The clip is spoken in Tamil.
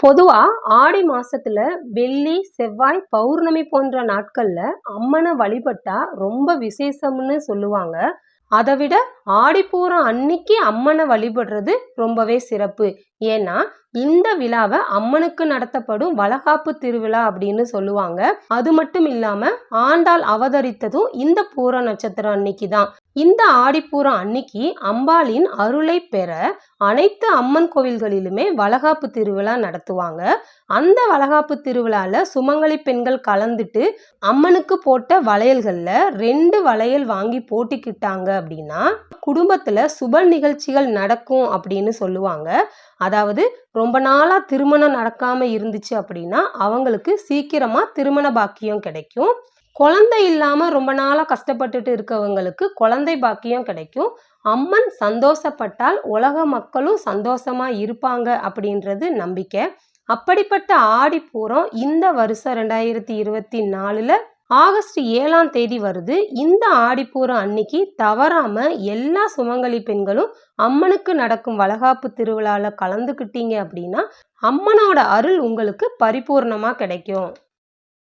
பொதுவாக ஆடி மாசத்துல வெள்ளி, செவ்வாய், பௌர்ணமி போன்ற நாட்கள்ல அம்மனை வழிபட்டா ரொம்ப விசேஷம்னு சொல்லுவாங்க. அதை விட ஆடிப்பூரம் அன்னைக்கு அம்மனை வழிபடுறது ரொம்பவே சிறப்பு. ஏன்னா, இந்த விழாவை அம்மனுக்கு நடத்தப்படும் வளகாப்பு திருவிழா அப்படின்னு சொல்லுவாங்க. அது மட்டும் இல்லாம ஆண்டாள் அவதரித்ததும் இந்த பூர நட்சத்திரம் அன்னைக்கு தான். இந்த ஆடிப்பூரம் அன்னைக்கு அம்பாளின் அருளை பெற அனைத்து அம்மன் கோவில்களிலுமே வளகாப்பு திருவிழா நடத்துவாங்க. அந்த வளகாப்பு திருவிழால சுமங்கலி பெண்கள் கலந்துட்டு அம்மனுக்கு போட்ட வளையல்கள்ல ரெண்டு வளையல் வாங்கி போட்டிக்கிட்டாங்க அப்படின்னா, குடும்பத்துல சுப நிகழ்ச்சிகள் நடக்கும் அப்படின்னு சொல்லுவாங்க. அதாவது ரொம்ப நாளாக திருமணம் நடக்காமல் இருந்துச்சு அப்படின்னா, அவங்களுக்கு சீக்கிரமாக திருமண பாக்கியம் கிடைக்கும். குழந்தை இல்லாமல் ரொம்ப நாளாக கஷ்டப்பட்டுட்டு இருக்கவங்களுக்கு குழந்தை பாக்கியம் கிடைக்கும். அம்மன் சந்தோஷப்பட்டால் உலக மக்களும் சந்தோஷமாக இருப்பாங்க அப்படின்றது நம்பிக்கை. அப்படிப்பட்ட ஆடிப்பூரம் இந்த வருஷம் 2024ல ஆகஸ்ட் ஏழாம் தேதி வருது. இந்த ஆடிப்பூரம் அன்னைக்கு தவறாம எல்லா சுமங்கலி பெண்களும் அம்மனுக்கு நடக்கும் வளகாப்பு திருவிழால கலந்துக்கிட்டீங்க அப்படின்னா, அம்மனோட அருள் உங்களுக்கு பரிபூரணமா கிடைக்கும்.